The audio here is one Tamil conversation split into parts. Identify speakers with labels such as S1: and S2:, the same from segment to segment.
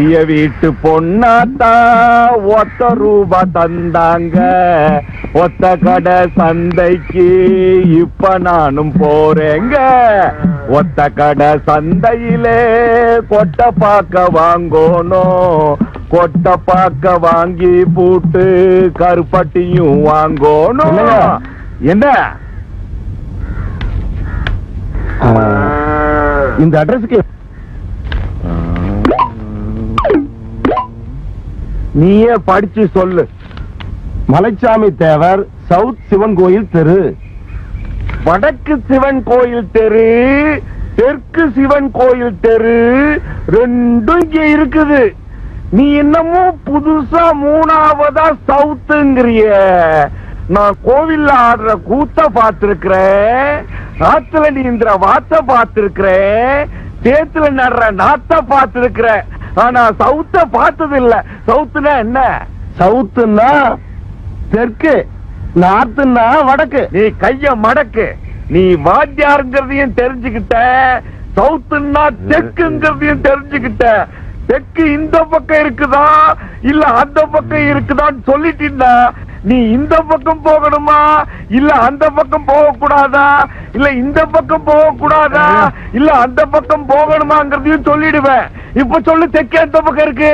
S1: பெரிய வீட்டு பொண்ணாத்தா ஒத்த ரூபா தந்தாங்க. ஒத்த கடை சந்தைக்கு இப்ப நானும் போறேங்க. ஒத்த கடை சந்தையிலே கொட்டை பாக்க வாங்கணும். கொட்டை பாக்க வாங்கி பூட்டு கருப்பட்டியும் வாங்கணும். என்ன? இந்த அட்ரஸ்க்கு நீயே படிச்சு சொல்லு. மலைச்சாமி தேவர் சவுத் சிவன் கோயில் தெரு. வடக்கு சிவன் கோயில் தெரு. தெற்கு சிவன் கோயில் தெரு. ரெண்டும் இங்க இருக்குது. நீ என்னமோ புதுசா மூணாவதா சவுத்துங்கிறிய. நான் கோவில்ல ஆடுற கூத்த பார்த்திருக்கிறேன். ஆத்துல நீந்திர வாத்த பார்த்திருக்கிறேன். சேத்துல நடுற நாத்த பார்த்திருக்கிறேன். ஆனா சவுத்த பார்த்தது இல்ல சவுத்துனா என்ன? சவுத்துன்னா தெற்கு நார்த்துன்னா வடக்கு. நீ கைய மடக்கு. நீ வாத்தியாருங்கிறதையும் தெரிஞ்சுக்கிட்ட. சவுத்துன்னா தெக்குங்கிறதையும் தெரிஞ்சுக்கிட்ட. தெற்கு இந்த பக்கம் இருக்குதா? இல்ல அந்த பக்கம் இருக்குதான்னு சொல்லிட்டீன்னா நீ இந்த பக்கம் போகணுமா? இல்ல அந்த பக்கம் போக கூடாதா இல்ல இந்த பக்கம் போக கூடாதா இல்ல அந்த பக்கம் போகணுமாங்கிறதையும் சொல்லிடுவேன். இப்ப சொல்லு தெற்கு எந்த பக்கம் இருக்கு?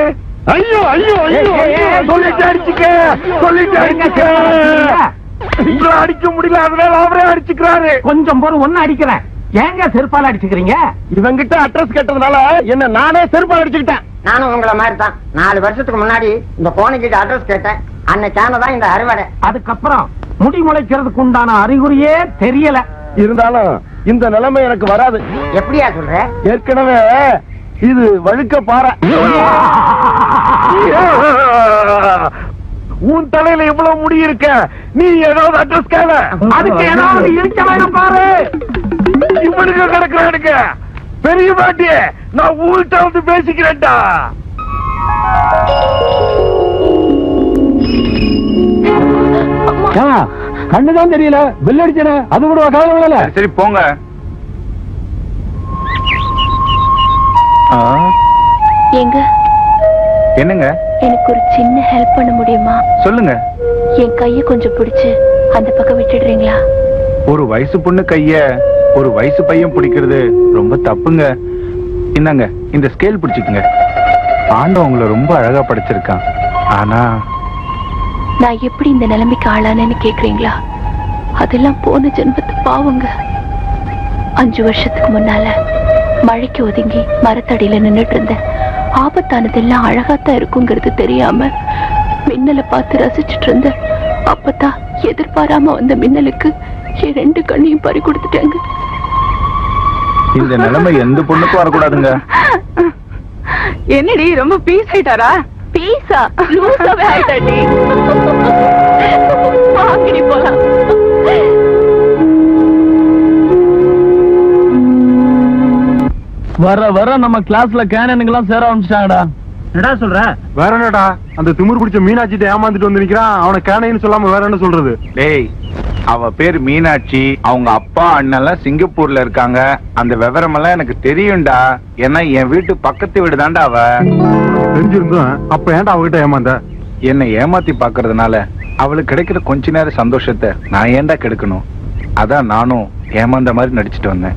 S1: ஐயோ ஐயோ ஐயோ சொல்லிட்டு அடிச்சுக்க சொல்லிட்டு அடிச்சுக்க. அடிக்க முடியல அதனால அவரே அடிச்சுக்கிறாரு.
S2: கொஞ்சம் பொறு ஒன்னு அடிக்கிறேன். ஏங்க செருப்பால அடிச்சுக்கிறீங்க?
S1: இவங்கிட்ட அட்ரஸ் கேட்டதுனால என்ன நானே செருப்பால் அடிச்சுக்கிட்டேன்.
S3: நானும் உங்களை மாதிரி தான் நாலு வருஷத்துக்கு முன்னாடி இந்த கோணிக்கிட்ட அட்ரஸ் கேட்டேன். அன்னைக்கான தான் இந்த அறுவடை.
S2: அதுக்கப்புறம் முடி முளைக்கிறதுக்கு உண்டான அறிகுறியே தெரியல.
S1: இருந்தாலும் இந்த நிலைமை எனக்கு வராது.
S3: எப்படியா சொல்ற?
S1: ஏற்கனவே இது வழுக்க பாறை. உன் தலையில இவ்வளவு முடி இருக்க? நீ ஏதாவது அட்ரஸ் கேள.
S2: அதுக்கு ஏதாவது இருக்க பாரு.
S1: இவனுக்கு கிடக்குறானுங்க பெரிய பாட்டி நான் ஊர்கிட்ட வந்து பேசிக்கிறேன்டா.
S2: கண்ணுதான் தெரியல. பில் அடிச்சன. அது கூட காதல
S1: சரி போங்க.
S4: ஏங்க.
S1: என்னங்க?
S4: எனக்கு ஒரு சின்ன ஹெல்ப் பண்ண முடியுமா?
S1: சொல்லுங்க.
S4: என் கைய கொஞ்சம் பிடிச்சு அந்த பக்கம் விட்டுடுறீங்களா?
S1: ஒரு வயசு பொண்ணு கைய ஒரு வயசு பையன் பிடிக்கிறது ரொம்ப தப்புங்க. என்னங்க இந்த ஸ்கேல் பிடிச்சுக்குங்க. ஆண்டவன் உங்களை ரொம்ப அழகா படைச்சிருக்கான். ஆனா
S4: நான் எப்படி இந்த நிலைமைக்கு ஆளானேன்னு கேக்குறீங்களா? அதெல்லாம் போன ஜென்மத்து பாவங்க. அஞ்சு வருஷத்துக்கு முன்னால. மழைக்கு ஒதுங்கி மரத்தடியில நின்னுட்டு இருந்தேன். ஆபத்தானதெல்லாம் அழகாத்தான் இருக்குங்கிறது தெரியாம மின்னலை பார்த்து ரசிச்சிட்டு இருந்தேன். அப்பதான் எதிர்பாராம வந்த மின்னலுக்கு என் ரெண்டு கண்ணையும் பறி கொடுத்துட்டேங்க.
S1: இந்த நிலைமை எந்த பொண்ணுக்கும் வரக்கூடாதுங்க.
S4: என்னடி ரொம்ப பீஸ் ஆயிட்டாரா? பீஸா லூசாவே ஆயிட்டாடி
S2: வர வர நம்ம கிளாஸ்ல கேனனுங்க எல்லாம் சேர ஆரம்பிச்சிட்டாங்கடா. என்னடா சொல்ற?
S5: வேற என்னடா? அந்த திமிரு பிடிச்ச மீனாட்சிட்ட ஏமாந்துட்டு வந்து நிக்கிறான் அவனை கேனைன்னு சொல்லாம வேற என்ன சொல்றது?
S1: டேய் அவ பேர் மீனாட்சி. அவங்க அப்பா அண்ணெல்லாம் சிங்கப்பூர்ல இருக்காங்க. அந்த விவரம் எல்லாம் எனக்கு தெரியும்டா. ஏன்னா என் வீட்டு பக்கத்து வீடு தான்டா அவ.
S5: தெரிஞ்சிருந்தும் அப்ப ஏன்டா அவகிட்ட ஏமாந்த?
S1: என்னை ஏமாத்தி பாக்குறதுனால அவளுக்கு கிடைக்கிற கொஞ்ச நேர சந்தோஷத்தை நான் ஏன்டா கெடுக்கணும்? அதான் நானும் ஏமாந்த மாதிரி நடிச்சிட்டு வந்தேன்.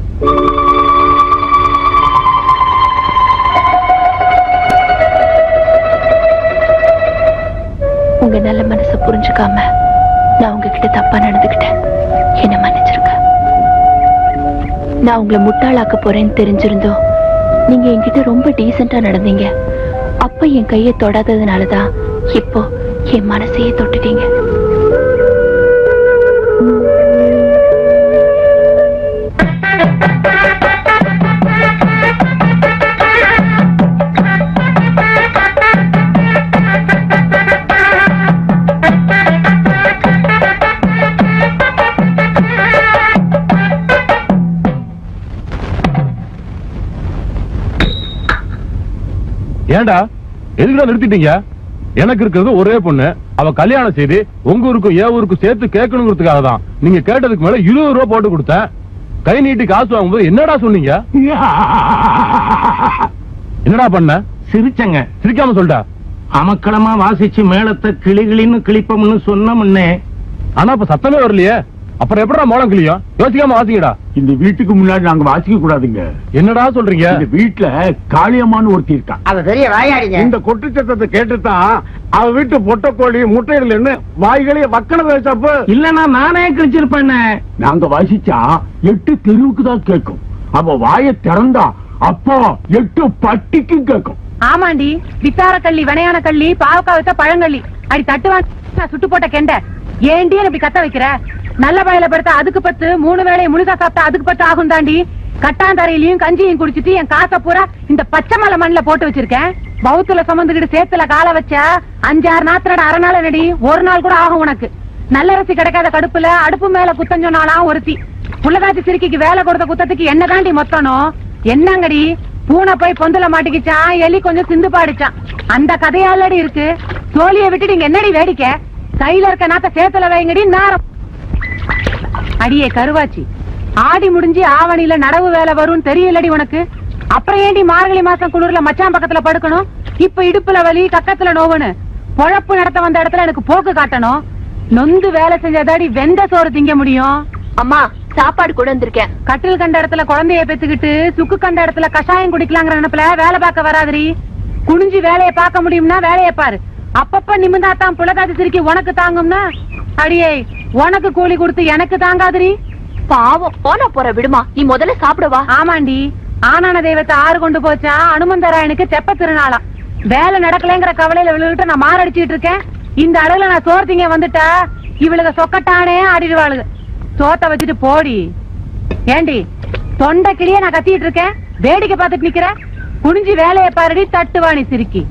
S4: உங்க நல்ல மனசை புரிஞ்சுக்காம நான் உங்ககிட்ட தப்பா நடந்துகிட்டேன் என்ன மன்னிச்சிருங்க. நான் உங்களை முட்டாளாக்க போறேன்னு தெரிஞ்சிருந்தோம். நீங்க என்கிட்ட ரொம்ப டீசெண்டா நடந்தீங்க. அப்ப என் கையை தொடாததுனாலதான் இப்போ என் மனசையே தொட்டுட்டீங்க.
S5: ஏன்டா? எதுக்குடா நிறுத்திட்டீங்க? எனக்கு இருக்கிறது ஒரே பொண்ணு. அவ கல்யாணம் செய்து உங்க ஊருக்கும் என் ஊருக்கும் சேர்த்து கேட்கணுங்கிறதுக்காக தான். நீங்க கேட்டதுக்கு மேல இருபது ரூபா போட்டு கொடுத்தேன். கை நீட்டி காசு வாங்கும்போது என்னடா சொன்னீங்க? என்னடா பண்ண?
S6: சிரிச்சங்க.
S5: சிரிக்காம சொல்லிட்டா
S6: அமக்களமா வாசிச்சு மேளத்தை கிளிகளின்னு கிளிப்போம்னு சொன்னோம்னே
S5: ஆனா இப்ப சத்தமே வரலையே. அப்புறம் எப்படா மோளம் கிளியும்? யோசிக்காம வாசிக்கடா
S7: இந்த வீட்டுக்கு முன்னாடி நாங்க வாசிக்க கூடாதுங்க.
S5: என்னடா சொல்றீங்க?
S7: இந்த வீட்டுல காளியம்மான்னு ஒருத்தி இருக்கா.
S3: அவ பெரிய வாயாடிங்க.
S1: இந்த கொட்டு சத்தத்தை கேட்டுதான் அவ வீட்டு பொட்டக்கோழி முட்டையிடலன்னு வாய்களே வக்கன பேசப்ப
S6: இல்லனா நானே கிழிச்சிருப்பேன்
S7: நாங்க வாசிச்சா எட்டு தெருவுக்கு தான் கேட்கும். அவ வாயை திறந்தா அப்போ எட்டு பட்டிக்கு கேட்கும்.
S8: ஆமாண்டி வித்தார கள்ளி வினையான கள்ளி பாவக்காய் வச்ச பழங்கள்ளி. அடி தட்டுவான் சுட்டு போட்ட கெண்ட. ஏண்டி இப்படி கத்த வைக்கிற? நல்ல வயல படுத்தா அதுக்கு பத்து மூணு வேளையை முழுசா சாப்பிட்டா அதுக்கு பத்து ஆகும் தாண்டி கட்டாந்தரையிலையும் கஞ்சியும் குடிச்சிட்டு என் காசை பூரா இந்த பச்சை மலை மண்ணில போட்டு வச்சிருக்கேன். பௌத்துல சுமந்துகிட்டு சேத்துல கால வச்சா அஞ்சாறு நாத்திரட அரை நாள் நடி ஒரு நாள் கூட ஆகும் உனக்கு. நல்லரசி கிடைக்காத கடுப்புல அடுப்பு மேல குத்தம் சொன்னாலாம் ஒருத்தி. புள்ளதாச்சி சிறுக்கிக்கு வேலை கொடுத்த குத்தத்துக்கு என்ன தாண்டி மொத்தனும் என்னங்கடி? பூனை போய் பொந்துல மாட்டிக்கிச்சான் எலி கொஞ்சம் சிந்து பாடிச்சான். அந்த கதையாலடி இருக்கு. தோழியை விட்டுட்டு நீங்க என்னடி வேடிக்கை? கையில இருக்க நாத்த சேத்துல வைங்கடி நாரம். அடியே கருவாச்சி ஆடி முடிஞ்சு ஆவணியில நடவு வேலை வரும்னு தெரியலடி உனக்கு. அப்புறம் ஏண்டி மார்கழி மாசம் குளிர்ல மச்சான் பக்கத்துல படுக்கணும்? இப்ப இடுப்புல வலி கக்கத்துல நோவுன்னு. பொழப்பு நடத்த வந்த இடத்துல எனக்கு போக்கு காட்டணும். நொந்து வேலை செஞ்சாதாடி வெந்த சோறு திங்க முடியும்.
S4: அம்மா சாப்பாடு கொண்டு வந்திருக்கேன்.
S8: கட்டில் கண்ட இடத்துல குழந்தைய பெத்துக்கிட்டு சுக்கு கண்ட இடத்துல கஷாயம் குடிக்கலாங்கிற நினைப்புல வேலை பார்க்க வராதடி. குனிஞ்சு வேலையை பார்க்க முடியும்னா வேலையை பாரு. அப்பப்ப நிமிந்தாத்தான் புலகாதி சிரிக்கி உனக்கு தாங்கும்னா? அடியே உனக்கு கூலி கொடுத்து எனக்கு தாங்காதுரி
S4: பாவம் போனா போற விடுமா நீ முதல்ல சாப்பிடவா?
S8: ஆமாண்டி ஆனான தெய்வத்தை ஆறு கொண்டு போச்சா? அனுமந்தராயனுக்கு தெப்ப திருநாளாம் வேலை நடக்கலைங்கிற கவலையில விழுகிட்டு நான் மாரடிச்சிட்டு இருக்கேன். இந்த அளவுல நான் சோர்த்திங்க வந்துட்டா இவளுக சொக்கட்டானே ஆடிடுவாளுக. சோத்த வச்சுட்டு போடி. ஏண்டி தொண்டை கிளிய நான் கத்திட்டு இருக்கேன். வேடிக்கை பார்த்துட்டு நிக்கிற? குனிஞ்சு வேலையை பாருடி தட்டுவாணி சிரிக்கி.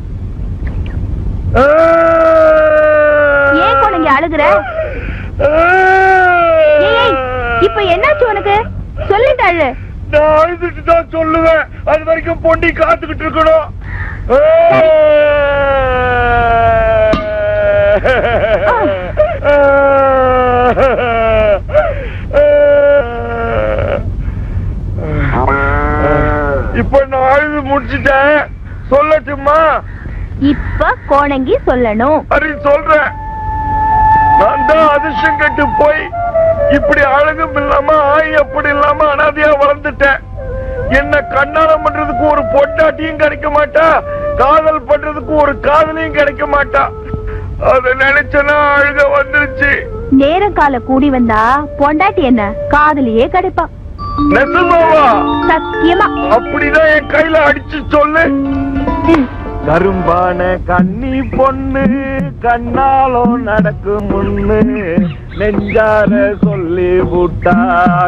S4: ஏன் குழந்தை அழுகுற? இப்ப என்னாச்சு உனக்கு? சொல்லிட்டு அழு.
S1: நான் அழுதுட்டு தான் சொல்லுவேன். அது வரைக்கும் பொண்டி காத்துக்கிட்டு இருக்கணும். இப்ப நான் அழுது முடிச்சிட்டேன். சொல்லட்டுமா?
S4: இப்ப கோணங்கி சொல்லணும்.
S1: அது சொல்றேன். நான் தான் அதிர்ஷ்டம் கட்டு போய் இப்படி அழகும் இல்லாம ஆய் அப்படி இல்லாம அனாதையா வளர்ந்துட்டேன். என்ன கண்ணாலம் பண்றதுக்கு ஒரு பொட்டாட்டியும் கிடைக்க மாட்டா காதல் பண்றதுக்கு ஒரு காதலியும் கிடைக்க மாட்டா. அத நினைச்சனா அழுக வந்துருச்சு.
S4: நேரம் கால கூடி வந்தா பொண்டாட்டி என்ன காதலியே கிடைப்பா. சத்தியமா.
S1: அப்படிதான் என் கையில அடிச்சு சொல்லு. கரும்பான கண்ணி பொண்ணு கண்ணாலோ நடக்கும் முன்னு நெஞ்சார சொல்லி விட்டா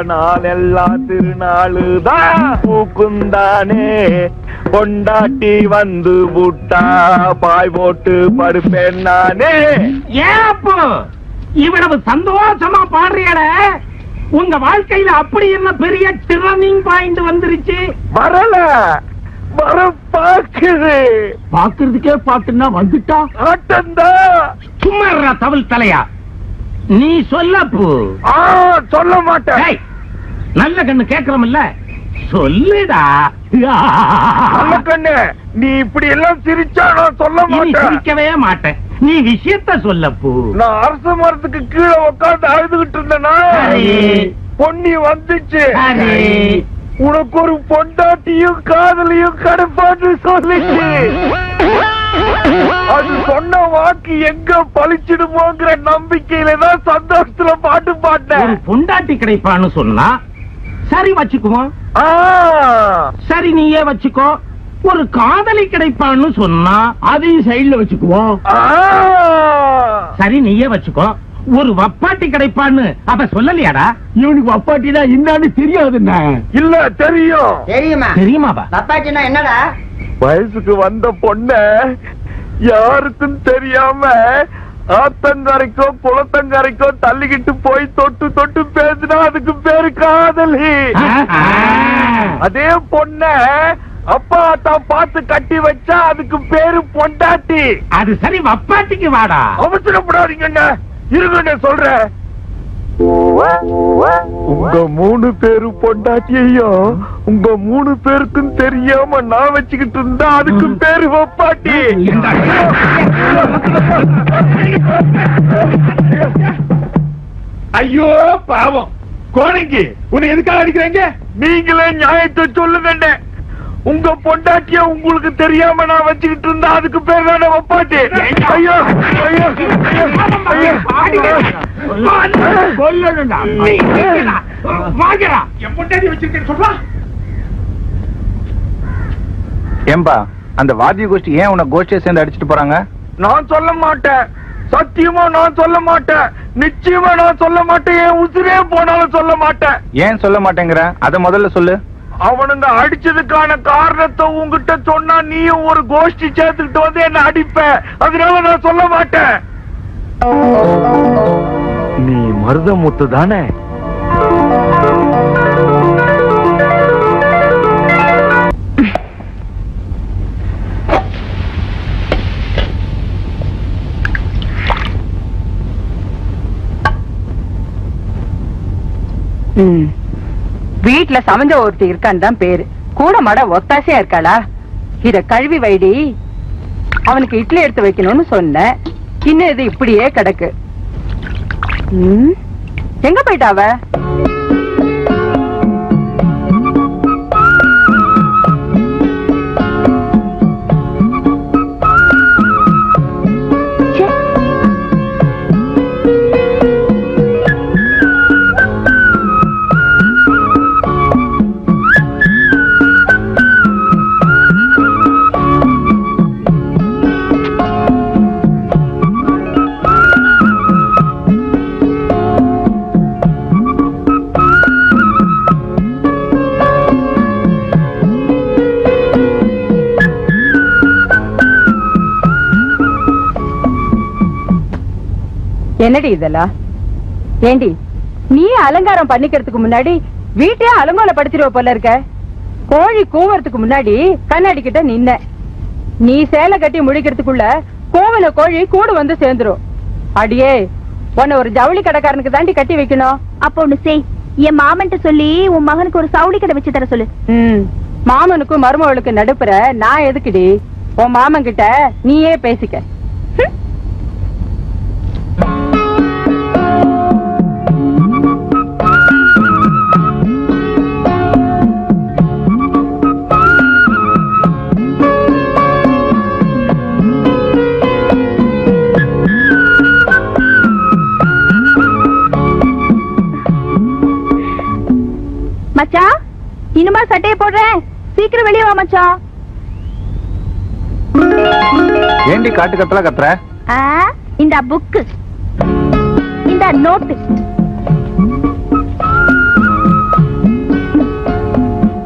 S1: நாளெல்லாம் திருநாளுதான் பூக்குந்தானே பொண்டாட்டி வந்து விட்டா பாய் போட்டு படுப்பேன் நானே.
S6: ஏன் அப்போ? இவ்வளவு சந்தோஷமா பாடுறீட உங்க வாழ்க்கையில அப்படி என்ன பெரிய டர்னிங் பாயிண்ட் வந்துருச்சு?
S1: வரல. வர பாக்குது
S7: பாக்குறதுக்கே பாட்டுன்னா வந்துட்டா?
S1: ஆட்டம்தான்
S6: சும்மா தவில் தலையா? நீ சொல்லப்பு.
S1: சொல்ல மாட்டேன்.
S6: நல்ல கண்ணு கேக்குறோம்ல சொல்லுடா.
S1: நல்ல கண்ணு. நீ இப்படி எல்லாம் சிரிச்சா நான் சொல்ல மாட்டேன்.
S6: சிரிக்கவே மாட்டேன். நீ விஷயத்த சொல்லப்பு.
S1: நான் அரச மரத்துக்கு கீழே உட்கார்ந்து அழுதுகிட்டு இருந்தேனா. பொன்னி வந்துச்சு. உனக்கு ஒரு பொண்டாட்டியும் காதலியும் கிடைப்பான்னு சொல்லிச்சு. அது சொன்ன வாக்கு எங்க பழிச்சிடுமோங்கிற நம்பிக்கையில தான் சந்தோஷத்துல பாட்டு பாட்டேன்.
S6: பொண்டாட்டி கிடைப்பான்னு சொன்னா சரி வச்சுக்குவோம்
S1: ஆ,
S6: சரி நீயே வச்சுக்கோ. ஒரு காதலி கிடைப்பான்னு சொன்னா
S7: அதையும் சைடுல வச்சுக்குவோம்.
S6: சரி நீயே வச்சுக்கோ. ஒரு வப்பாட்டி கிடைப்பான்னு அவ சொல்லலையாடா?
S7: இவனுக்கு அப்பாட்டினா என்னன்னு தெரியாதுண்ணே.
S1: இல்ல தெரியும்.
S3: தெரியுமா?
S6: தெரியுமாவா
S3: தப்பாச்சுன்னா என்னடா?
S1: வயசுக்கு வந்த பொண்ண யாருக்கும் தெரியாம ஆத்தங்கரைக்கோ குளத்தங்கரைக்கோ தள்ளிக்கிட்டு போய் தொட்டு தொட்டு பேசினா அதுக்கு பேரு காதலி. அதே பொண்ண அப்பா தான் பார்த்து கட்டி வச்சா அதுக்கு பேரு பொண்டாட்டி.
S6: அது சரி வப்பாட்டிக்கு வாடா.
S1: அவசரப்படாதீங்கண்ண இருங்கண்ண சொல்றேன். உங்க மூணு பேரு பொண்டாட்டியையும் உங்க மூணு பேருக்கும் தெரியாம நான் வச்சுக்கிட்டு இருந்தா அதுக்கு பேரு ஒப்பாட்டி
S9: ஐயோ பாவம். கோணைக்கு உன்னை எதுக்காக அடிக்கிறாங்க?
S1: நீங்களே நியாயத்தை சொல்லுங்க உங்க பொண்டாட்டிய உங்களுக்கு தெரியாம நான் வச்சுக்கிட்டு இருந்தா அதுக்கு பேர் தானே ஒப்பாட்டி? ஐயோ
S2: ஏம்பா அந்த வாத்திய கோஷ்டி ஏன் உன்னை கோஷ்டியை சேர்ந்து அடிச்சிட்டு போறாங்க?
S1: நான் சொல்ல மாட்டேன். சத்தியமா நான் சொல்ல மாட்டேன். நிச்சயமா நான் சொல்ல மாட்டேன். என் உசிரே போனாலும் சொல்ல மாட்டேன்.
S2: ஏன் சொல்ல மாட்டேங்கிற? அத முதல்ல சொல்லு.
S1: அவனுங்க அடிச்சதுக்கான காரணத்தை உங்ககிட்ட சொன்னா நீயும் ஒரு கோஷ்டி சேர்த்துக்கிட்டு வந்து என்ன அடிப்ப? அதனால நான் சொல்ல மாட்டேன். நீ மருதமுத்து தானே?
S10: ம். வீட்டில் சமைஞ்ச ஒருத்தி இருக்கான்னு தான் பேரு. கூட மட ஒத்தாசையா இருக்காளா? இத கழுவி வைடி. அவனுக்கு இட்லி எடுத்து வைக்கணும்னு சொன்னேன் இன்னும் இது இப்படியே கிடக்கு. ம். எங்க போயிட்டாவ என்னடி இதெல்லாம் ஏண்டி நீ அலங்காரம் பண்ணிக்கிறதுக்கு முன்னாடி வீட்டையே அலங்கோலப்படுத்திடுவ போல இருக்க. கோழி கூவறதுக்கு முன்னாடி கண்ணாடி கிட்ட நின்ன. நீ சேலை கட்டி முடிக்கிறதுக்குள்ள கோவில கோழி கூடு வந்து சேர்ந்துரும். அடியே உன்னை ஒரு ஜவுளி கடைக்காரனுக்கு தாண்டி கட்டி வைக்கணும்.
S11: அப்போ ஒண்ணு செய். என் மாமன்ட்ட சொல்லி உன் மகனுக்கு ஒரு சவுளி கடை வச்சு தர சொல்லு.
S10: ம் மாமனுக்கும் மருமவளுக்கு நடுப்புற நான் எதுக்குடி? உன் மாமன் கிட்ட நீயே பேசிக்க.
S11: மச்சான் இனிமே சட்டையை போடுறேன். சீக்கிரம் வெளியே வா மச்சான்
S2: ஏண்டி காட்டு கத்தலா கத்துற
S11: ஆ, இந்த புக்கு இந்த நோட்டு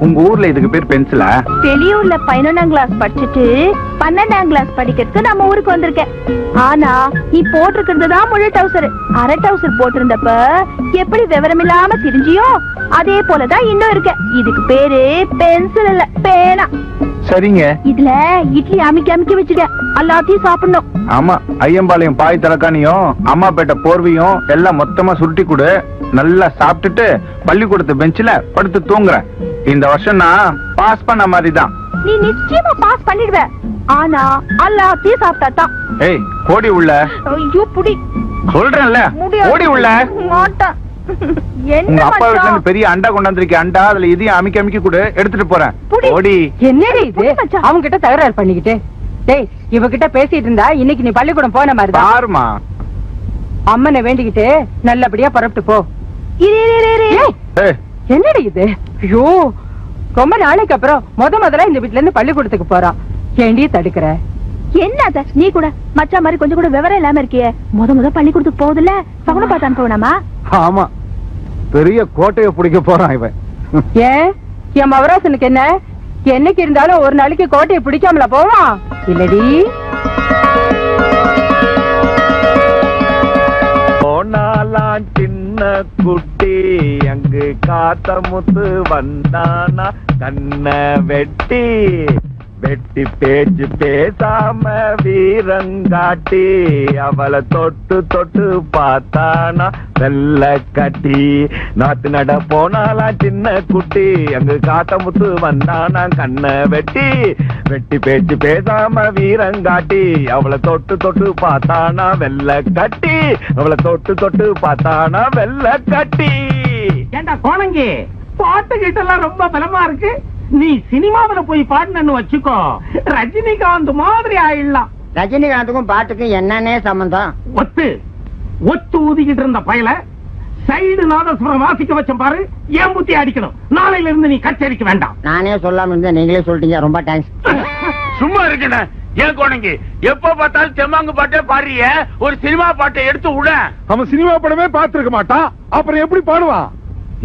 S2: உங்க ஊர்ல இதுக்கு பேர் பென்சிலா
S11: வெளியூர்ல பதினொன்னாம் கிளாஸ் படிச்சுட்டு பன்னெண்டாம் கிளாஸ் படிக்கிறதுக்கு நம்ம ஊருக்கு வந்திருக்கேன். ஆனா நீ போட்டிருக்கிறது தான் முழு டவுசர் அரை டவுசர் போட்டிருந்தப்ப எப்படி விவரமில்லாம திரிஞ்சியோ? அதே போலதான் இன்னும் இருக்க இதுக்கு பேரு பென்சில் இல்ல பேனா.
S2: சரிங்க.
S11: இதுல இட்லி அமுக்கி அமுக்கி வச்சுக்க எல்லாத்தையும் சாப்பிடணும்.
S2: ஆமா ஐயம்பாளையம் பாய் தலக்காணியும் அம்மாப்பேட்டை போர்வையும் எல்லாம் மொத்தமா சுருட்டி கொடு. நல்லா சாப்பிட்டுட்டு பள்ளிக்கூடத்து பெஞ்சில படுத்து தூங்குறேன். இந்த வருஷம் நான் பாஸ் பண்ண மாதிரி தான்
S11: நீ நிச்சயமா பாஸ் பண்ணிடுவ. ஆனா எல்லாத்தையும் சாப்பிட்டா தான்
S2: ஏய் கோடி உள்ள.
S11: ஐயோ புடி.
S2: சொல்றேன்ல ஓடி உள்ள.
S11: மாட்டேன்.
S2: உங்க அப்பா வீட்டுல
S11: மச்சான்?
S2: இருந்து பெரிய அண்டா அண்டா அதுல இதையும் அமிக்கி அமிக்கி கொடு எடுத்துட்டு போறேன். ஓடி.
S10: என்னடி இது. அவங்க கிட்ட தகராறு பண்ணிக்கிட்டு. டேய் இவகிட்ட பேசிட்டு இருந்தா இன்னைக்கு நீ பள்ளிக்கூடம் போன மாதிரிதான்
S2: பாருமா
S10: அம்மனை வேண்டிக்கிட்டு நல்லபடியா புறப்பட்டு போ. என்னடி இது? ஐயோ ரொம்ப நாளைக்கு அப்புறம் முத முதல்ல இந்த வீட்ல இருந்து பள்ளிக்கூடத்துக்கு போறான். ஏண்டி தடுக்கிற?
S11: என்ன நீ கூட மச்சான் மாதிரி கொஞ்சம் கூட விவரம் இல்லாம இருக்கியே. முத முத பள்ளிக்கூடத்துக்கு போகுதுல்ல? சகுன பார்த்து அனுப்ப வேணாமா
S2: ஆமா. பெரிய கோட்டையை பிடிக்க போறான் இவன்.
S10: ஏன்? என் மவராசனுக்கு என்ன? என்னைக்கு இருந்தாலும் ஒரு நாளைக்கு கோட்டையை பிடிக்காமல போவான்? இல்லடி.
S1: போனாலாம் சின்ன குட்டி அங்கு காத்த முத்து வந்தானா? கண்ண வெட்டி வெட்டி பேச்சு பேசாம வீரங்காட்டி அவளை தொட்டு தொட்டு பார்த்தானா? வெள்ள கட்டி. நாத்து நட போனாலா சின்ன குட்டி? அங்கு காத்தமுத்து வந்தானா கண்ண வெட்டி. வெட்டி பேச்சு பேசாம வீரங்காட்டி அவளை தொட்டு தொட்டு பார்த்தானா? வெள்ள கட்டி. அவளை தொட்டு தொட்டு பார்த்தானா? வெள்ள கட்டி.
S6: ஏண்டா கோணங்கி? பாட்டு ரொம்ப பலமா இருக்கு. நீ சினிமாவுல போய் பாடினு வச்சுக்கோ. ரஜினிகாந்த் மாதிரி ஆயிடலாம்.
S3: ரஜினிகாந்துக்கும் பாட்டுக்கும் என்னன்னே சம்பந்தம்?
S6: ஒத்து ஒத்து ஊதிக்கிட்டு இருந்த பயல சைடு நாதஸ்வரம் வாசிக்க வச்ச பாரு ஏன் புத்தி அடிக்கணும்? நாளையில இருந்து நீ கச்சேரிக்க வேண்டாம்.
S3: நானே சொல்லாம இருந்தேன். நீங்களே சொல்லிட்டீங்க. ரொம்ப தேங்க்ஸ்
S9: சும்மா இருக்கண்ண ஏன் கோணங்கி? எப்ப பார்த்தாலும் தெம்மாங்கு பாட்டே பாடுறிய. ஒரு சினிமா பாட்டை எடுத்து விட.
S1: அவன் சினிமா படமே பார்த்திருக்க மாட்டான். அப்புறம் எப்படி பாடுவான்?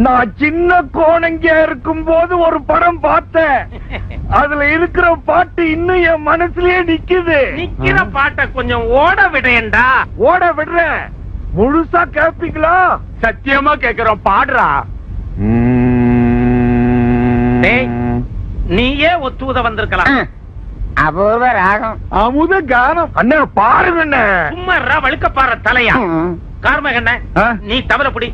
S1: நான் சின்ன கோணங்கியா இருக்கும் போது ஒரு படம் பார்த்தேன். அதுல இருக்கிற பாட்டு இன்னும் என் மனசுலயே நிக்குது.
S6: நிக்கிற பாட்டை கொஞ்சம் ஓட விடையண்டா
S1: ஓட விடுறேன். முழுசா கேப்பீங்களா?
S9: சத்தியமா கேக்குறோம். பாடுறா.
S6: டேய், நீயே ஒத்துவத வந்திருக்கலாம்.
S3: அபூர்வ ராகம்.
S1: அமுத கானம். அண்ணா பாருங்க அண்ணே.
S6: சும்மா இருடா, வழுக்கப்பாற தலையா. கார்மகண்ண? நீ தவற புடி.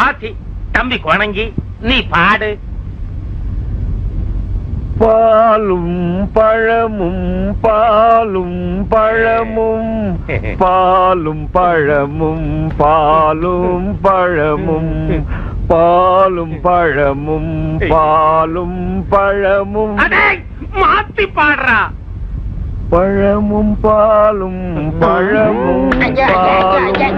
S6: பாசி தம்பி குணங்கி நீ பாடு.
S1: பாலும் பழமும் பாலும் பழமும் பாலும் பழமும் பாலும் பழமும் பாலும் பழமும் பாலும் பழமும்.
S6: மாத்தி பாடுறா.
S1: பழமும் பாலும் பழமும். பாலும்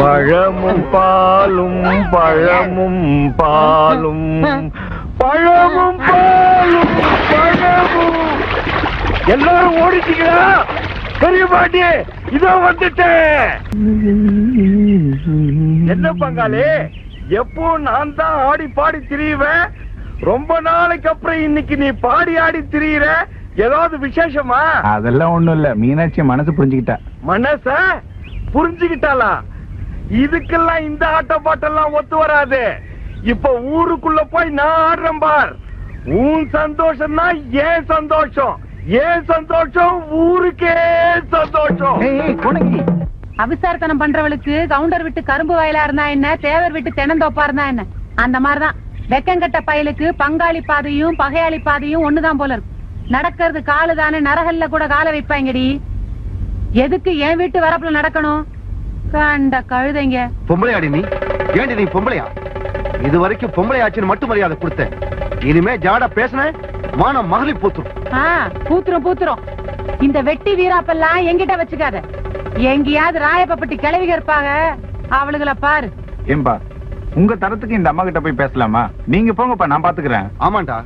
S1: பழமும் பாலும் பழமும் பாலும் பழமும் பாலும் பழமும். எல்லாரும் ஓடிட்டீங்களா? பெரிய பாட்டி இதோ வந்துட்டேன். என்ன பங்காளி? எப்போ நான் தான் ஆடி பாடி திரியுவேன்? ரொம்ப நாளைக்கு அப்புறம் இன்னைக்கு நீ பாடி ஆடி திரியுற? ஏதாவது விசேஷமா?
S2: அதெல்லாம் ஒண்ணும் இல்ல. மீனாட்சி மனசு புரிஞ்சுக்கிட்டா.
S1: மனச புரிஞ்சுக்கிட்டாளா? இதுக்கெல்லாம் இந்த ஆட்ட பாட்டெல்லாம் ஒத்து வராது. இப்ப ஊருக்குள்ள போய் நான் ஆடுறேன் பார். உன் சந்தோஷம் தான் ஏன் சந்தோஷம். ஏன் சந்தோஷம் ஊருக்கே சந்தோஷம்.
S8: அவிசாரத்தனம் பண்றவளுக்கு கவுண்டர் விட்டு கரும்பு வயலா இருந்தா என்ன? தேவர் விட்டு தென்னந்தோப்பா இருந்தா என்ன? அந்த மாதிரிதான் வெக்கங்கட்ட பயலுக்கு பங்காளி பாதையும் பகையாளி பாதையும் ஒண்ணுதான் போல இருக்கு. நடக்கிறது காலு தானே நரகல்ல கூட கால வைப்பாங்கடி எதுக்கு என் வீட்டு வரப்புல நடக்கணும்? கண்ட கழுதைங்க.
S12: பொம்பளையாடி நீ? ஏண்டி நீ பொம்பளையா? இது வரைக்கும் பொம்பளை ஆச்சுன்னு மட்டும் மரியாதை கொடுத்தேன் இனிமே ஜாடா பேசுன மானம் மகளி போத்துரும்.
S8: பூத்துரும் பூத்துரும். இந்த வெட்டி வீராப்பெல்லாம் எங்கிட்ட வச்சுக்காத. எங்கேயாவது ராயப்பப்பட்டி கிளவிக இருப்பாங்க அவளுகளை பாரு.
S2: ஏம்பா உங்க தரத்துக்கு இந்த அம்மா கிட்ட போய் பேசலாமா? நீங்க போங்கப்பா நான் பாத்துக்கிறேன்.
S12: ஆமாண்டா.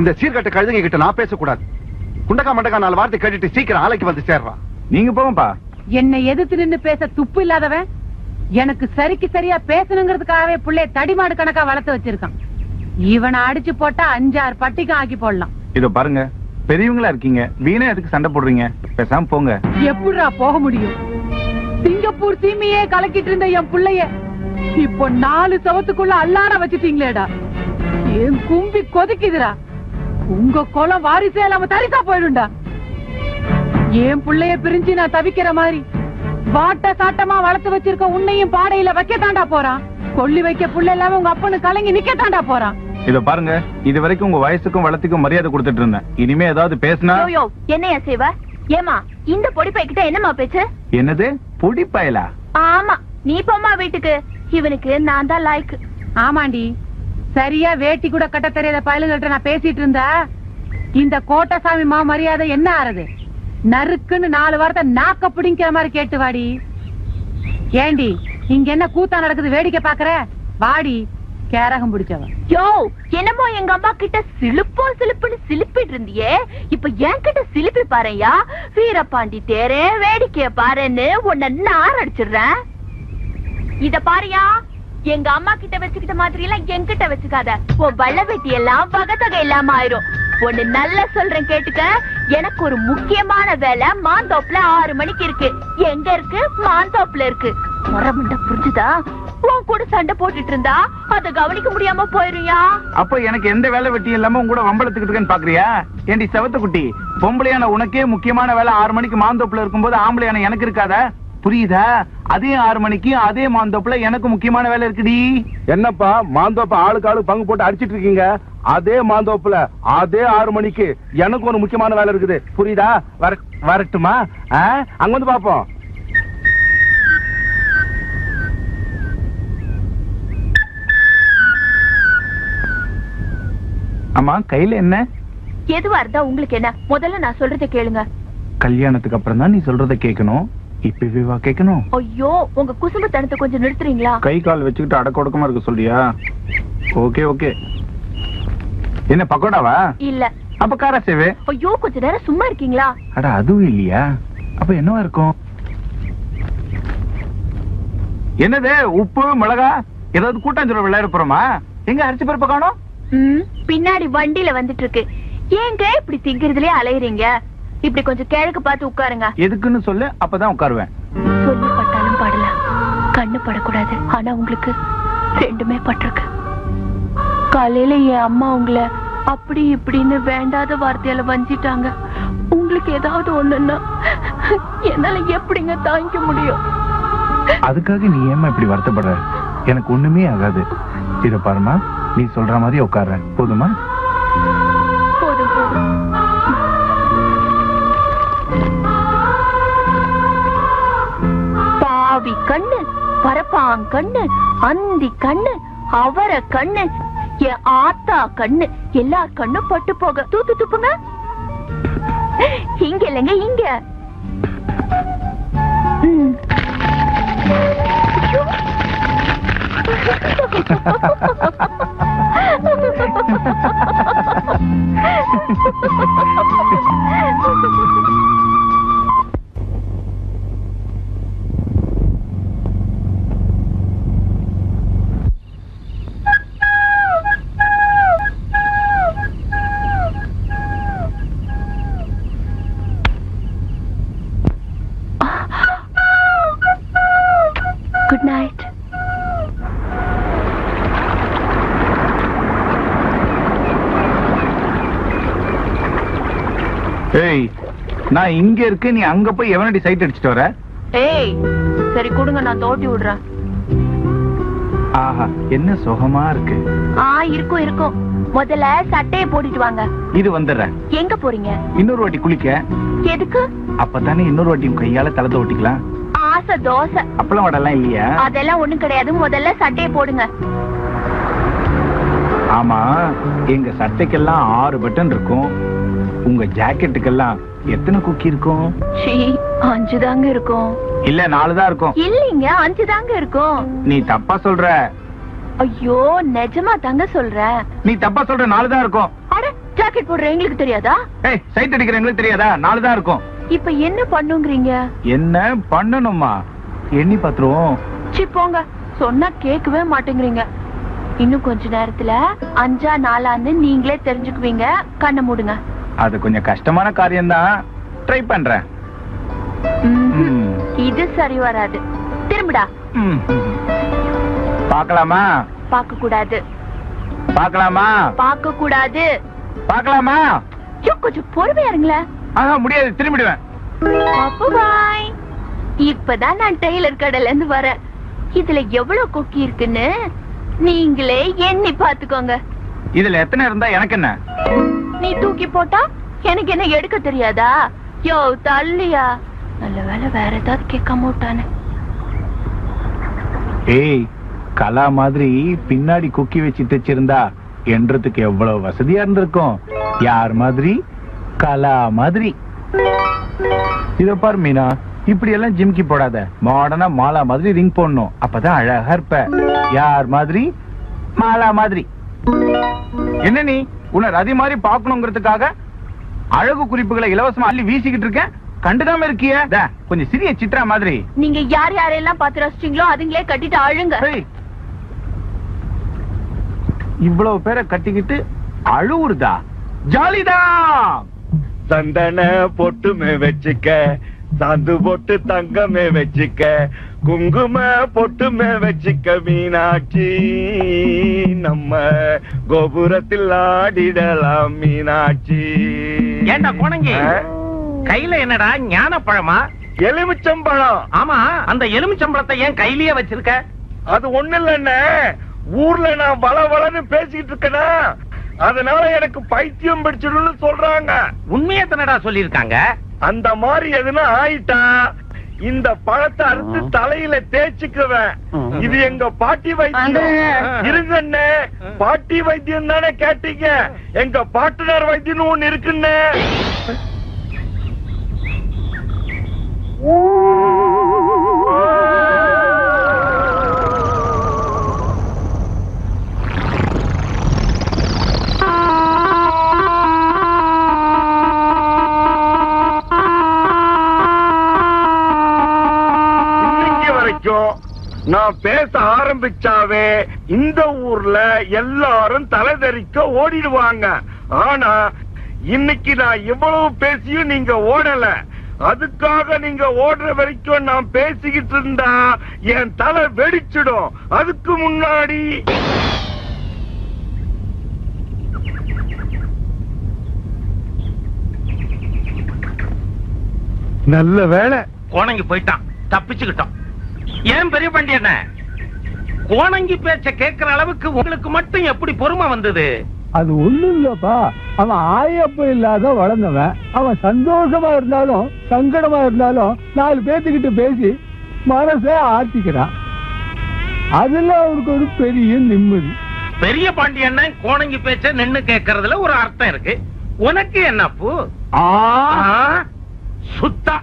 S12: இந்த சீர்கட்ட கழுதைங்க கிட்ட நான் பேசக்கூடாது. குண்டக்கா மண்டக்கா நாலு வார்த்தை கேட்டுட்டு சீக்கிரம் ஆலைக்கு வந்து சேர்றான்
S2: நீங்க போங்கப்பா.
S8: என்னை எதிர்த்து நின்னு பேச துப்பு இல்லாதவன் எனக்கு சரிக்கு சரியா பேசணுங்கிறதுக்காகவே புள்ளைய தடிமாடு கணக்கா வளர்த்து வச்சிருக்கான். இவனை அடிச்சு போட்டா அஞ்சாறு பட்டிக்கும் ஆக்கி போடலாம்.
S2: இதோ பாருங்க. பெரியவங்களா இருக்கீங்க. வீணா எதுக்கு சண்டை போடுறீங்க? பேசாம போங்க.
S8: எப்படிடா போக முடியும்? சிங்கப்பூர் சீமையே கலக்கிட்டு இருந்த என் புள்ளைய இப்போ நாலு சவத்துக்குள்ள அல்லாட வச்சுட்டீங்களேடா. என் கும்பி கொதிக்குதுடா. உங்க குலம் வாரிசே இல்லாம தரிசா போயிடும்டா. என் புள்ளைய பிரிஞ்சு நான் தவிக்கிற மாதிரி? வாட்ட சாட்டமா வளர்த்து வச்சிருக்க உன்னையும் பாடையில வைக்கத்தாண்டா போறான். கொல்லி வைக்க புள்ள இல்லாம உங்க அப்பனு கலங்கி நிக்கத்தாண்டா போறான்.
S2: இதோ பாருங்க இது வரைக்கும் உங்க வயசுக்கும் வளர்த்துக்கும் மரியாதை கொடுத்துட்டு இருந்தேன். இனிமே ஏதாவது பேசினா?
S4: யோ என்னையா செய்வ? ஏமா இந்த பொடி பைக்கிட்ட என்னமா பேச்சு?
S2: என்னது? பொடி பயலா
S4: ஆமா நீ போம்மா வீட்டுக்கு. இவனுக்கு நான் தான் லாய்க்கு.
S8: ஆமாண்டி சரியா வேட்டி கூட கட்ட தெரியாத பயலுங்கள்ட்ட நான் பேசிட்டு இருந்தா. இந்த கோட்டசாமி மா மரியாதை என்ன ஆறது? நறுக்குன்னு நாலு வாரத்தை நாக்க பிடிங்கிற மாதிரி கேட்டு வாடி. ஏண்டி இங்க என்ன கூத்தா நடக்குது வேடிக்கை பாக்குற? வாடி கேரகம் பிடிச்சவன்.
S4: யோ என்னமோ எங்க அம்மா கிட்ட சிலுப்போ சிலுப்புன்னு சிலுப்பிட்டு இருந்தியே. இப்ப என் கிட்ட சிலுப்பி பாருயா வீரபாண்டி தேரே வேடிக்கைய பாருன்னு உன்னை நார் அடிச்சிடுறேன் இத பாருயா எங்க அம்மா கிட்ட வச்சுக்கிட்ட மாதிரி எல்லாம் என்கிட்ட வச்சுக்காத. உன் வள்ள வெட்டி எல்லாம் வகத்தகை இல்லாம ஆயிரும். ஒண்ணு நல்லா சொல்றேன் கேட்டுக்க. எனக்கு ஒரு முக்கியமான வேலை மாந்தோப்புல ஆறு மணிக்கு இருக்கு. எங்க இருக்கு? மாந்தோப்புல இருக்கு. முறமுண்ட புரிஞ்சுதா? உன் கூட சண்டை போட்டுட்டு இருந்தா அத கவனிக்க முடியாம போயிருயா
S2: அப்ப எனக்கு எந்த வேலை வெட்டி இல்லாம உன் கூட வம்பளத்துக்கிட்டு பாக்குறியா? ஏண்டி செவத்த குட்டி பொம்பளையான உனக்கே முக்கியமான வேலை ஆறு மணிக்கு மாந்தோப்புல இருக்கும்போது ஆம்பளையான எனக்கு இருக்காதா? புரியுதா? அதே ஆறு மணிக்கு அதே மாந்தோப்புல எனக்கு முக்கியமான வேலை இருக்குடி.
S5: என்னப்பா மாந்தோப்ப ஆளுக்கு ஆளு பங்கு போட்டு அடிச்சிட்டு இருக்கீங்க? அதே மாந்தோப்புல அதே ஆறு மணிக்கு எனக்கு ஒரு முக்கியமான வேலை இருக்குது. புரியுதா? வர வரட்டுமா? அங்க வந்து பாப்போம்.
S2: ஆமா கையில என்ன?
S4: எதுவா இருந்தா உங்களுக்கு என்ன? முதல்ல நான் சொல்றதை கேளுங்க.
S2: கல்யாணத்துக்கு அப்புறம் தான் நீ சொல்றத கேட்கணும். இப்பவே வா கேட்கணும்
S4: ஐயோ உங்க குசும்பத்தனத்தை கொஞ்சம் நிறுத்துறீங்களா?
S2: கை கால் வச்சுக்கிட்டு அடக்கொடக்கமா இருக்க சொல்றியா? Okay okay. என்ன பக்கோடாவா?
S4: இல்ல.
S2: அப்ப காரா சேவே?
S4: ஐயோ கொஞ்ச நேரம் சும்மா இருக்கீங்களா?
S2: அட அதுவும் இல்லையா? அப்ப என்னவா இருக்கும்? என்னது உப்பு மிளகா? ஏதாவது கூட்டாஞ்சோறு விளையாட போறோமா? எங்க அரிசி பருப்பு காணோம்?
S4: பின்னாடி வண்டியில வந்துட்டு இருக்கு. ஏங்க இப்படி திங்கிறதுலயே அலையுறீங்க? இப்படி கொஞ்சம் கிழக்கு பார்த்து உட்காருங்க.
S2: எதுக்குன்னு சொல்லு அப்பதான் உட்காருவேன்.
S4: சொல்லி பட்டாலும் படலாம் கண்ணு படக்கூடாது. ஆனா உங்களுக்கு ரெண்டுமே பட்டிருக்கு. காலையில என் அம்மா உங்களை அப்படி இப்படின்னு வேண்டாத வார்த்தையால வஞ்சிட்டாங்க. உங்களுக்கு ஏதாவது ஒண்ணுன்னா என்னால எப்படிங்க தாங்கிக்க முடியும்?
S2: அதுக்காக நீ ஏமா இப்படி வருத்தப்படுற? எனக்கு ஒண்ணுமே ஆகாது. இத பாருமா நீ சொல்ற மாதிரி உட்கார்ற போதுமா
S4: போதும்? கண்ணு பரப்பாங் கண்ணு அந்தி கண்ணு அவர கண்ணு என் ஆத்தா கண்ணு எல்லார் கண்ணும் பட்டு போக. தூத்து துப்புங்க. இங்க இல்லைங்க இங்க. Ha ha ha ha
S2: ha! நான் இங்க இருக்கு நீ அங்க போய் எவனடி சைட் அடிச்சிட்டு வர?
S4: ஏய் சரி கொடுங்க நான் தோட்டி விடுறேன்.
S2: ஆஹா என்ன சுகமா இருக்கு.
S4: ஆ இருக்கும் இருக்கும். முதல்ல சட்டையை போட்டுட்டு வாங்க.
S2: இது வந்துடுறேன்.
S4: எங்க போறீங்க?
S2: இன்னொரு வாட்டி குளிக்க.
S4: எதுக்கு?
S2: அப்பதானே இன்னொரு வாட்டி உன் கையால தலத்தை ஒட்டிக்கலாம்.
S4: ஆசை தோசை.
S2: அப்பளம் வடலாம் இல்லையா?
S4: அதெல்லாம் ஒண்ணும் கிடையாது. முதல்ல சட்டையை போடுங்க.
S2: ஆமா எங்க சட்டைக்கெல்லாம் ஆறு பட்டன் இருக்கும். உங்க ஜாக்கெட்டுக்கெல்லாம் எத்தனை குக்கி இருக்கும்?
S4: அஞ்சு தாங்க இருக்கும்.
S2: இல்ல நாலு தான் இருக்கும்.
S4: இல்லைங்க அஞ்சு தாங்க இருக்கும்.
S2: நீ தப்பா சொல்ற.
S4: ஐயோ நிஜமா தாங்க சொல்றேன்
S2: நீ தப்பா சொல்ற நாலு தான் இருக்கும்.
S4: அட ஜாக்கெட் போடுற எங்களுக்கு தெரியாதா?
S2: ஏய் சைட் அடிக்கிறவங்களுக்கு தெரியாதா? நாலு தான் இருக்கும்.
S4: இப்ப என்ன பண்ணுங்கிறீங்க?
S2: என்ன பண்ணணுமா? எண்ணி பாத்துருவோம்.
S4: சி போங்க. சொன்னா கேட்கவே மாட்டேங்கிறீங்க. இன்னும் கொஞ்ச நேரத்துல அஞ்சா நாலான்னு நீங்களே தெரிஞ்சுக்குவீங்க. கண்ணை மூடுங்க.
S2: அது கொஞ்சம் கஷ்டமான காரியம்தான். ட்ரை பண்றேன்.
S4: இது சரி வராது. திரும்புடா.
S2: பார்க்கலாமா?
S4: பார்க்க கூடாது
S2: பார்க்கலாமா?
S4: பார்க்க கூடாது
S2: பார்க்கலாமா
S4: கொஞ்சம் பொறுமையா இருங்களேன்.
S2: ஆஹா முடியாது. திரும்பிடுவேன்.
S4: அப்ப பாய் இப்பதான் நான் டெய்லர் கடையில இருந்து வரேன். இதுல எவ்வளவு கொக்கி இருக்குன்னு நீங்களே எண்ணி பாத்துக்கோங்க
S2: இதுல எத்தனை இருந்தா எனக்கு என்ன?
S4: நீ தூக்கி போட்டா எனக்கு என்ன எடுக்க தெரியாதா? யோ தள்ளியா. நல்ல வேலை வேற ஏதாவது கேட்க மாட்டானு
S2: ஏய் கலா மாதிரி பின்னாடி குக்கி வச்சு தைச்சிருந்தா என்றதுக்கு எவ்வளவு வசதியா இருந்திருக்கும்? யார் மாதிரி? கலா மாதிரி. இத பாரு மீனா இப்படி எல்லாம் ஜிம்கி போடாத. மாடனா மாலா மாதிரி ரிங் போடணும். அப்பதான் அழகா இருப்ப. யார் மாதிரி? மாலா மாதிரி. என்ன நீ? உன்னை ரதி மாதிரி பாக்கணுங்கிறதுக்காக அழகு குறிப்புகளை இலவசமா அள்ளி வீசிக்கிட்டு இருக்கேன். கண்டுக்காம இருக்கிய? கொஞ்சம் சிறிய சித்ரா மாதிரி.
S4: நீங்க யார் யாரெல்லாம் பார்த்து ரசிச்சீங்களோ அதுங்களே கட்டிட்டு அழுங்க.
S2: இவ்வளவு பேரை கட்டிக்கிட்டு அழுவுறதா? ஜாலிதான்
S1: சந்தன பொட்டுமே வச்சுக்க சாந்து போட்டு தங்கமே வச்சுக்க குங்கும பொட்டுமே வச்சுக்க மீனாட்சி. நம்ம கோபுரத்தில் ஆடிடலாம் மீனாட்சி.
S6: ஏண்டா கோணங்கி? கையில என்னடா ஞான பழமா
S1: எலுமிச்சம்பழம்.
S6: ஆமா அந்த எலுமிச்சம்பழத்தை ஏன் கையிலேயே வச்சிருக்க?
S1: அது ஒண்ணு இல்லண்ணே ஊர்ல நான் வள வளன்னு பேசிட்டு இருக்கேனா? அதனால எனக்கு பைத்தியம் பிடிச்சிடும்னு சொல்றாங்க.
S6: உண்மையை தானடா சொல்லியிருக்காங்க?
S1: அந்த மாதிரி எதுனா ஆயிட்டா? இந்த பழத்தை அறுத்து தலையில தேய்ச்சிக்குவேன். இது எங்க பாட்டி வைத்தியம். இருங்கண்ணே பாட்டி வைத்தியம் தானே கேட்டீங்க. எங்க பாட்டுனார் வைத்தியம் ஒண்ணு இருக்குண்ணே. இன்னைக்கு நான் பேச ஆரம்பிச்சாவே இந்த ஊர்ல எல்லாரும் தலைதறிக்க ஓடிடுவாங்க. ஆனா இன்னைக்கு நான் இவ்வளவு பேசியும் நீங்க ஓடல. அதுக்காக நீங்க ஓடுற வரைக்கும் நான் பேசிக்கிட்டு இருந்தா என் தலை வெடிச்சிடும். அதுக்கு முன்னாடி நல்ல வேலை
S6: கோணங்கி போயிட்டான். தப்பிச்சுக்கிட்டோம் ஏன் பெரிய பண்டி என்ன கோணங்கி பேச்ச கேட்கிற அளவுக்கு உங்களுக்கு மட்டும் எப்படி பொறுமை வந்தது?
S7: அது ஒண்ணும் இல்லப்பா. அவன் ஆயப்ப இல்லாத வளர்ந்தவன். அவன் சந்தோஷமா இருந்தாலும் சங்கடமா இருந்தாலும் நாலு பேத்துக்கிட்ட பேசி மனசை ஆத்திக்கிறான் அதுல அவனுக்கு ஒரு பெரிய நிம்மதி.
S6: பெரிய பாண்டி என்ன கோணங்கி பேச்ச நின்னு கேட்கறதுல ஒரு அர்த்தம் இருக்கு. உனக்கு என்ன பூ?
S7: ஆ
S6: சுத்தா.